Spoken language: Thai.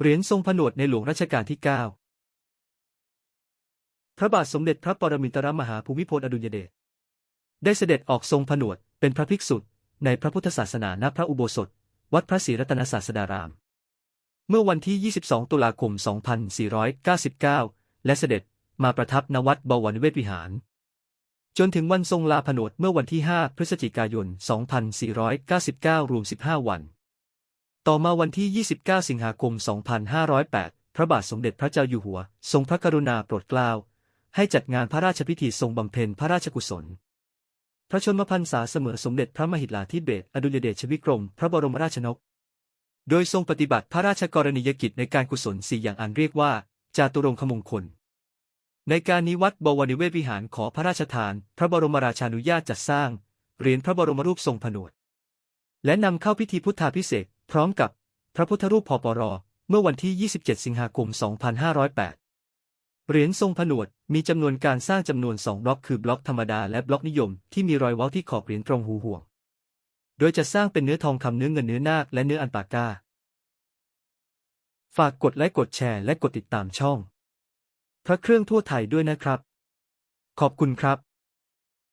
เหรียญทรงผนวดในหลวงรัชกาลที่ 9 พระบาทสมเด็จพระปรมินทรมหาภูมิพลอดุลยเดช ได้เสด็จออกทรงผนวดเป็นพระภิกษุในพระพุทธศาสนาณพระอุโบสถ วัดพระศรีรัตนศาสดาราม เมื่อวันที่ 22 ตุลาคม 2499 และเสด็จมาประทับณวัดบวรนิเวศวิหาร จนถึงวันทรงลาผนวดเมื่อวันที่ 5 พฤศจิกายน 2499 รวม 15 วัน ต่อมาวันที่ 29 สิงหาคม 2508 พระบาทสมเด็จพระเจ้าอยู่หัว ทรงพระกรุณาโปรดเกล้า ให้จัดงานพระราชพิธีทรงบำเพ็ญพระราชกุศล พระชนมพรรษาเสมอสมเด็จพระมหิดลาธิเบศอดุลยเดชวิกรม พระบรมราชนก โดยทรงปฏิบัติพระราชกรณียกิจในการกุศลสี่อย่างอันเรียกว่า จาตุรงคมงคล ในการนี้วัดบวรนิเวศวิหารขอพระราชทาน พระบรมราชานุญาตจัดสร้างเหรียญพระบรมรูปทรงผนวด และนำเข้าพิธีพุทธาพิเศษ พร้อมกับพระพุทธรูปพปร เมื่อวันที่ 27 สิงหาคม 2508 เหรียญทรงผนวด มีจำนวนการสร้างจำนวน 2 บล็อกคือบล็อกธรรมดาและบล็อกนิยม ที่มีรอยเว้าที่ขอบเหรียญตรงหูห่วง โดยจะสร้างเป็นเนื้อทองคำเนื้อเงินเนื้อนาคและเนื้ออันปาก้า ฝากกดไลค์กดแชร์และกดติดตามช่อง พระเครื่องทั่วไทยด้วยนะครับ ขอบคุณครับ